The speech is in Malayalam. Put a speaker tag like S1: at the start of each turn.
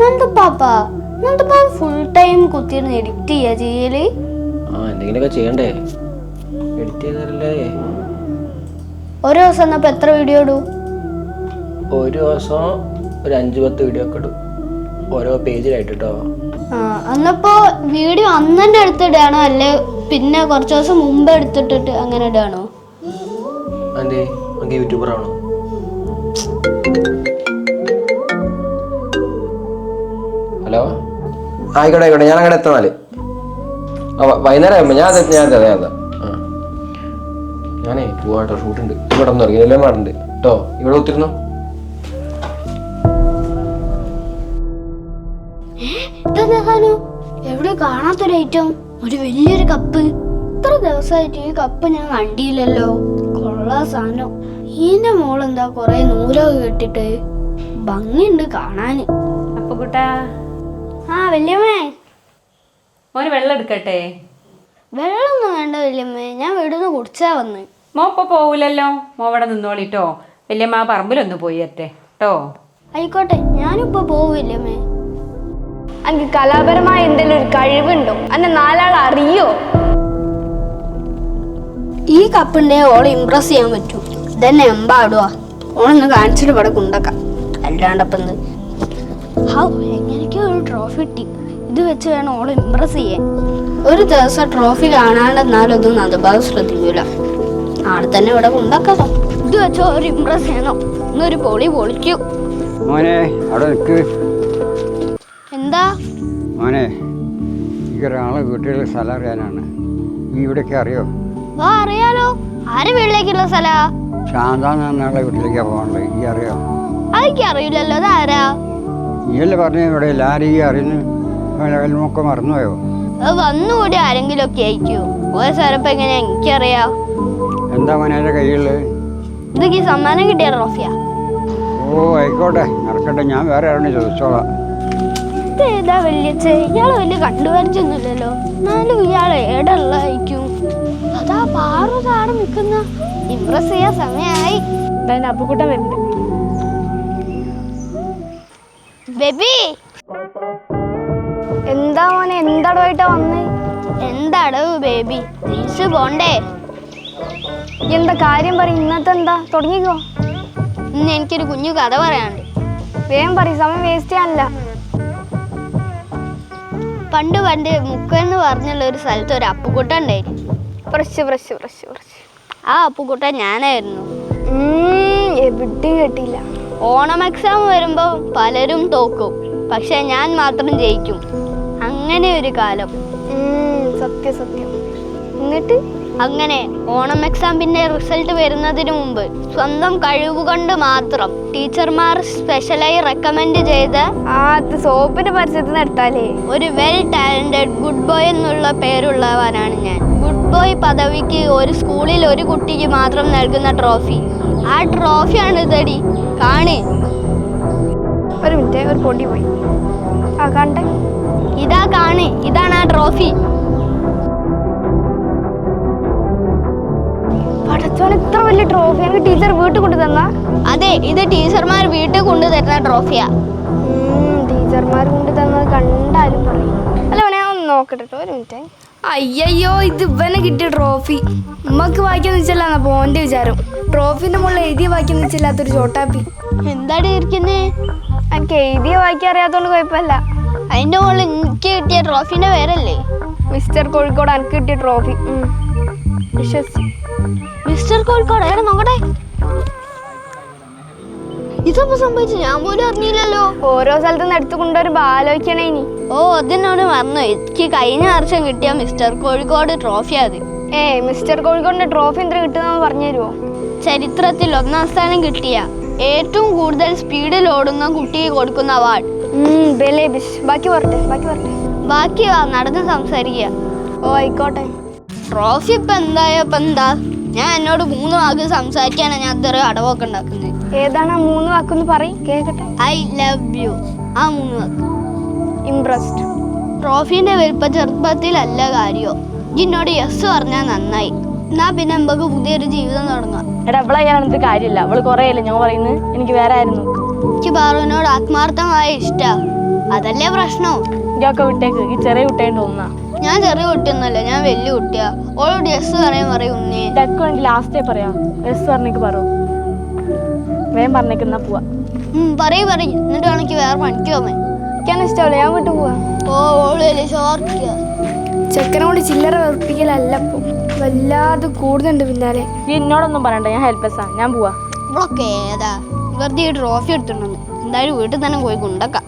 S1: നന്ദപ്പാപ്പ നന്ദപ്പാപ്പ ഫുൾ ടൈം കുത്തിയിരുന്ന് എഡിറ്റ് ചെയ്യാ ചെയ്യൽ?
S2: ആ എന്തെങ്കിലുമൊക്കെ ചെയ്യണ്ടേ? എഡിറ്റ് ചെയ്താലല്ലേ?
S1: ഒരു ദിവസം എന്നപ്പോ എത്ര വീഡിയോ ഇടൂ?
S2: ഒരു ദിവസം ഒരു അഞ്ച് പത്ത് വീഡിയോ ഒക്കെ ഇടും. ഓരോ പേജിലായിട്ട് കേട്ടോ
S1: ആ അന്നപ്പോ വീഡിയോ അന്നെ എടുത്തിടാണോ? അല്ലെ പിന്നെ കുറച്ച് ദിവസം മുമ്പ് എടുത്തിട്ടിട്ട് അങ്ങനെ ഇടാണോ?
S2: അതെ യൂട്യൂബർ ആണോ ഹലോ? ആയിക്കോട്ടെ ആയിക്കോട്ടെ ഞാൻ അങ്ങോട്ട് എത്തുന്നാൽ വൈകുന്നേരം ആകുമ്പോൾ ഞാൻ ഞാൻ അതെ ഞാൻ അതെ. ആ. ഞാനേ പോവാട്ടോ ഷൂട്ടുണ്ട്. ഇവിടെ ഒന്ന് ഇറങ്ങി എല്ലാം പാടുണ്ട് കേട്ടോ ഇവിടെ ഒത്തിരുന്നു?
S1: എവിടെ കാണാത്തൊരു ഐറ്റം? ഒരു വലിയൊരു കപ്പ്. ഇത്ര ദിവസമായിട്ട് ഈ കപ്പ് ഞാൻ കണ്ടില്ലല്ലോ. കൊള്ളാ സാധനം. ഇതിന്റെ മോളെന്താ കൊറേ നൂലൊക്കെ കെട്ടിട്ട്? ഭംഗിയുണ്ട് കാണാന്.
S3: അപ്പൊ കുട്ടാ
S1: ആ വല്യമ്മേ.
S3: മോന് വെള്ളം എടുക്കട്ടെ?
S1: വെള്ളമൊന്നും വേണ്ട വല്യമ്മേ. ഞാൻ വീടുന്ന് കുടിച്ചാ വന്ന്.
S3: മോ ഇപ്പൊ പോവില്ലല്ലോ മോ ഇവിടെ നിന്നോളിട്ടോ വല്യമ്മ പറമ്പിലൊന്ന് പോയി കേട്ടോ
S1: ആയിക്കോട്ടെ ഞാനിപ്പോ പോവില്ലമ്മേ
S4: അങ്ങ് കലാപരമായ എന്തെങ്കിലും ഒരു കഴിവുണ്ടോ? അന്നെ നാലാൾ അറിയോ?
S1: ഈ കപ്പിന്റെ ഓളെ ഇമ്പ്രസ് ചെയ്യാൻ പറ്റൂ. ഇതന്നെ എമ്പാടുവാ. ഓളൊന്ന് കാണിച്ചിട്ട് ഇവിടെ കൊണ്ടക്കാം. അല്ലാണ്ടപ്പന്ന്. ഹൗ ഒരു ട്രോഫി കിട്ടി. ഇത് വെച്ച് വേണം ഓൾ ഇമ്പ്രസ് ചെയ്യാൻ. ഒരു ദിവസം ട്രോഫി കാണാണ്ടെന്നാലൊന്നും നദഭാഗം ശ്രദ്ധിക്കൂല. ആടെ തന്നെ ഇവിടെ കൊണ്ടാക്കാതോ ഇത് വെച്ച് ഒരു ഇമ്പ്രസ് ചെയ്യണോ. ഇന്നൊരു പൊളി പൊളിക്കും.
S5: മോനെ അവിടെ നിൽക്ക്
S1: എന്താ?
S5: മോനെ ഒരാളെ വീട്ടിൽ സ്ഥലം അറിയാനാണ്. നീ ഇവിടേക്ക് അറിയോ?
S1: വാ അറിയാലോ. ആരെ വീട്ടിലേക്കുള്ള സ്ഥലാ?
S5: ശാന്ത എന്ന ആളെ വീട്ടിലേക്കാണ് ഈ അറിയോ?
S1: അതൊക്കെ അറിയില്ലല്ലോ. അതാരാ?
S5: നീയല്ലേ പറഞ്ഞ ഇവിടെ ഈ അറിയുന്നു വല്ലമൊക്കെ മറന്നുപോയോ?
S1: അത് വന്നുകൂടി ആരെങ്കിലും ഒക്കെ ആയിരിക്കോ ഓരോ എങ്ങനെയാ? എനിക്കറിയാം.
S5: എന്താ മോനെ കയ്യിൽ
S1: ഇതൊക്കെ സമ്മാനം കിട്ടിയ ട്രോഫിയാ
S5: ഓ ആയിക്കോട്ടെ. നടക്കട്ടെ. ഞാൻ വേറെ ആരോട് ചോദിച്ചോളാം.
S1: ഇതേതാ വല്യച്ഛ ഇയാളെ വലിയ കണ്ടുപരിച്ചൊന്നുമില്ലല്ലോ. എന്നാലും ഇയാളെ അതാ പാറു നിൽക്കുന്ന. ഇമ്പ്രസ് ചെയ്യാൻ സമയമായി.
S4: എന്തായാലും അപ്പുക്കുട്ടൻ വരുന്നുണ്ട്.
S1: ബേബി.
S4: എന്താ മോനെ എന്താടോയിട്ടാ വന്ന്?
S1: എന്തടവ് ബേബി തിരിച്ചു പോണ്ടേ?
S4: എന്താ കാര്യം പറ ഇന്നത്തെ എന്താ? തുടങ്ങിക്കോ.
S1: ഇന്ന് എനിക്കൊരു കുഞ്ഞു കഥ പറയാനുണ്ട്.
S4: വേഗം പറ സമയം വേസ്റ്റ് ചെയ്യാനില്ല.
S1: പണ്ട് പണ്ട് മുക്കെന്ന് പറഞ്ഞുള്ള ഒരു സ്ഥലത്ത് ഒരു അപ്പുക്കുട്ട ഉണ്ടായിരുന്നു.
S4: പ്രശ് ഫ്രഷ് ഫ്രഷ്
S1: ആ അപ്പുകുട്ട ഞാനായിരുന്നു.
S4: എവിടെയും കേട്ടില്ല.
S1: ഓണം എക്സാം വരുമ്പോൾ പലരും തോക്കും. പക്ഷെ ഞാൻ മാത്രം ജയിക്കും. അങ്ങനെ ഒരു കാലം.
S4: സത്യ സത്യം. എന്നിട്ട്?
S1: അങ്ങനെ ഓണം എക്സാം പിന്നെ റിസൾട്ട് വരുന്നതിന് മുമ്പ് സ്വന്തം കഴിവുകൊണ്ട് മാത്രം ടീച്ചർമാർ സ്പെഷ്യലായി റെക്കമെൻഡ് ചെയ്ത്
S4: ആ സോപ്പിന്റെ പരസ്യത്തിൽ നിന്ന് എടുത്താലേ.
S1: ഒരു വെൽ ടാലന്റഡ് ഗുഡ് ബോയ് എന്നുള്ള പേരുള്ളവനാണ് ഞാൻ. ഗുഡ് ബോയ് പദവിക്ക് ഒരു സ്കൂളിൽ ഒരു കുട്ടിക്ക് മാത്രം നൽകുന്ന ട്രോഫി. ആ ട്രോഫിയാണ് ഇതടി കാണേ.
S4: ഒരു മിനിറ്റ് ഒരു പൊടി പോയി. ആ കണ്ട.
S1: ഇതാ കാണേ. ഇതാണ് ആ ട്രോഫി.
S4: പടച്ചോൻ ഇത്ര വലിയ ട്രോഫി. എനിക്ക് ടീച്ചർ വീട്ടിൽ കൊണ്ടു തന്ന?
S1: അതെ ഇത് ടീച്ചർമാർ വീട്ടിൽ കൊണ്ടുതരുന്ന ട്രോഫിയാ.
S4: ടീച്ചർമാർ കൊണ്ടു തന്നത് കണ്ടാലും പറയും. അല്ല ഞാൻ ഒന്ന് നോക്കട്ടെ ട്ടോ, ഒരു മിനിറ്റ്. അയ്യോ ഇത് ഇവനെ കിട്ടിയ ട്രോഫി ഉമ്മക്ക് വായിക്കാന്ന് വെച്ചല്ല പോന്റെ വിചാരം. ട്രോഫിന്റെ മുകളിൽ എഴുതിയ വായിക്കാന്ന് വെച്ചില്ലാത്തൊരു ചോട്ടാപ്പി.
S1: എന്താടി ഇരിക്കുന്നേ?
S4: എനിക്ക് എഴുതിയ വായിക്കാൻ അറിയാത്തോണ്ട് കുഴപ്പമില്ല.
S1: അതിന്റെ മുകളിൽ എനിക്ക് കിട്ടിയ ട്രോഫിന്റെ പേരല്ലേ?
S4: മിസ്റ്റർ കോഴിക്കോട് എനിക്ക് കിട്ടിയ ട്രോഫി. വിശ്വസിച്ചു
S1: മിസ്റ്റർ കോഴിക്കോട് എവിടെ നോക്കട്ടെ. ഇതപ്പോ സംഭവിച്ചു ഞാൻ പോലും അറിഞ്ഞില്ലല്ലോ.
S4: ഓരോ സ്ഥലത്തുനിന്ന് എടുത്തുകൊണ്ടൊരു ആലോചിക്കണേ ഇനി.
S1: ഓ അതിനോട് മറന്നു എനിക്ക് കഴിഞ്ഞ വർഷം കിട്ടിയ മിസ്റ്റർ കോഴിക്കോട് ട്രോഫി അത്.
S4: ഏ മിസ്റ്റർ കോഴിക്കോടിന്റെ ട്രോഫി എന്തിനാ കിട്ടുന്ന പറഞ്ഞു തരുമോ?
S1: ചരിത്രത്തിൽ ഒന്നാം സ്ഥാനം കിട്ടിയ ഏറ്റവും കൂടുതൽ സ്പീഡിൽ ഓടുന്ന കുട്ടിക്ക് കൊടുക്കുന്ന അവാർഡ്
S4: ബാക്കി പറട്ടെ ബാക്കി പറട്ടെ
S1: ബാക്കി വാ, നടന്ന് സംസാരിക്കുക
S4: ഓ ആയിക്കോട്ടെ.
S1: ട്രോഫി ഇപ്പൊ എന്തായപ്പോ എന്താ? ഞാൻ എന്നോട് മൂന്ന് വാക്ക് സംസാരിക്കാനാണ് ഞാൻ ഇത്ര അടവൊക്കെ ഉണ്ടാക്കുന്നത്.
S4: ഏതാണ് ആ മൂന്ന് വാക്കൊന്ന് പറയും കേക്കട്ടെ.
S1: ഐ ലവ് യു ആ മൂന്ന് വാക്ക്.
S4: ഇംപ്രസ്ഡ്
S1: ട്രോഫീന്റെ വലിപ്പം ചെറുപ്പത്തിലല്ല കാര്യോ. ജിന്നോട് യെസ് പറഞ്ഞാൽ നന്നായി. എന്നാ പിന്നെ നമുക്ക് പുതിയൊരു ജീവിതം തുടങ്ങാം.
S6: എടാ അവളെ ഞാനെന്ത് കാര്യമില്ല. അവൾ കുറേയല്ലേ ഞാൻ പറയുന്നത് എനിക്ക് വേറെ ആയിരുന്നു.
S1: എനിക്ക് ബാറുവിനോട് ആത്മാർത്ഥമായ ഇഷ്ടാ. അതല്ലേ പ്രശ്നം?
S4: ഇതൊക്കെ വിട്ടേക്ക്. ഈ ചെറിയ കുട്ടിയായിട്ട് ഒന്നാ
S1: ഞാൻ ചെറിയ കുട്ടിയൊന്നല്ല ഞാൻ വലിയ കുട്ടിയാ. ഓളോട് യെസ് പറയാൻ പറയും ഉണ്ണി.
S4: ഇതൊക്കെ ലാസ്റ്റേ പറയാ. യെസ് പറഞ്ഞേക്ക് പറയൂ വേഗം പറഞ്ഞേക്കുന്ന പോവാ.
S1: പറയും പറയും. എന്നിട്ട് വേണമെങ്കിൽ വേറെ പണിക്ക് പോമേ
S4: എനിക്കാണ് ഇഷ്ടമല്ല. ഞാൻ വിട്ടു പോവാ.
S1: ഓ ഷോർട്ടിയാ
S4: ചെക്കനോട് ചില്ലറ വെറുപ്പിക്കലല്ല ഇപ്പൊ. വല്ലാതെ കൂടുന്നുണ്ട് പിന്നാലെ. ഈ എന്നോടൊന്നും പറയണ്ട. ഞാൻ ഹെൽപ്ലെസ്സാ ഞാൻ പോവാ.
S1: ഇവളൊക്കെ ഏതാ? വെറുതെ ഈ ട്രോഫി എടുത്തിട്ടുണ്ട് എന്തായാലും വീട്ടിൽ തന്നെ പോയി കൊണ്ടക്കാം.